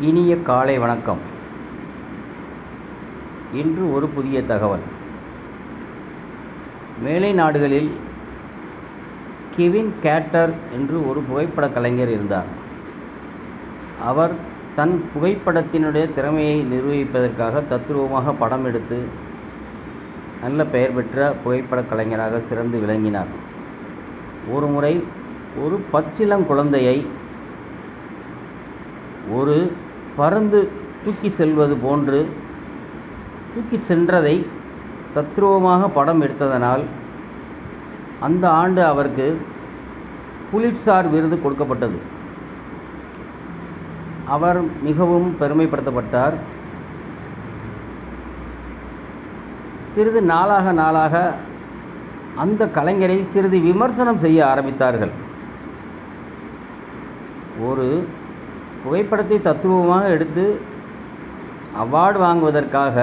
இனிய காலை வணக்கம். இன்று ஒரு புதிய தகவல். மேலை நாடுகளில் கெவின் கேட்டர் என்று ஒரு புகைப்படக் கலைஞர் இருந்தார். அவர் தன் புகைப்படத்தினுடைய திறமையை நிரூபிப்பதற்காக தத்ரூபமாக படம் எடுத்து நல்ல பெயர் பெற்ற புகைப்படக் கலைஞராக சிறந்து விளங்கினார். ஒரு முறை ஒரு ஒரு பருந்து தூக்கி செல்வது போன்று தூக்கி சென்றதை தத்ரூபமாக படம் எடுத்ததனால் அந்த ஆண்டு அவருக்கு புலிட்சார் விருது கொடுக்கப்பட்டது. அவர் மிகவும் பெருமைப்படுத்தப்பட்டார். சிறிது நாளாக நாளாக அந்த கலைஞரை சிறிது விமர்சனம் செய்ய ஆரம்பித்தார்கள். ஒரு புகைப்படத்தை தத்ரூபமாக எடுத்து அவார்டு வாங்குவதற்காக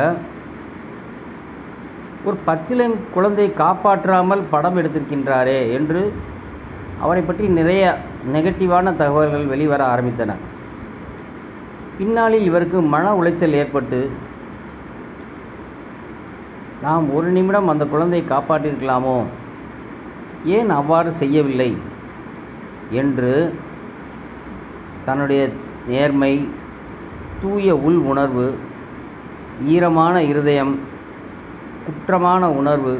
ஒரு பச்சிலங் குழந்தை காப்பாற்றாமல் படம் எடுத்திருக்கின்றாரே என்று அவரை பற்றி நிறைய நெகட்டிவான தகவல்கள் வெளிவர ஆரம்பித்தன. பின்னாளில் இவருக்கு மன உளைச்சல் ஏற்பட்டு நாம் ஒரு நிமிடம் அந்த குழந்தையை காப்பாற்றியிருக்கலாமோ ஏன் அவ்வாறு செய்யவில்லை? என்று தன்னுடைய நேர்மை தூய உள் உணர்வு ஈரமான இருதயம் குற்றமான உணர்வு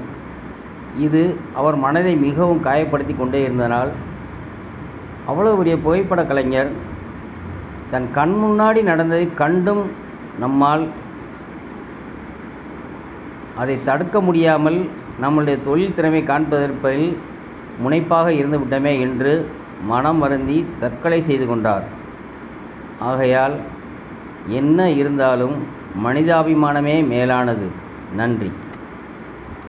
இது அவர் மனதை மிகவும் காயப்படுத்தி கொண்டே இருந்தனால் அவ்வளோ பெரிய புகைப்பட கலைஞர் தன் கண் முன்னாடி நடந்ததை கண்டும் நம்மால் அதை தடுக்க முடியாமல் நம்முடைய தொழில் திறமை காண்பதற்பில் முனைப்பாக இருந்துவிட்டோமே என்று மனம் வருந்தி தற்கொலை செய்து கொண்டார். ஆகையால் என்ன இருந்தாலும் மனிதாபிமானமே மேலானது. நன்றி.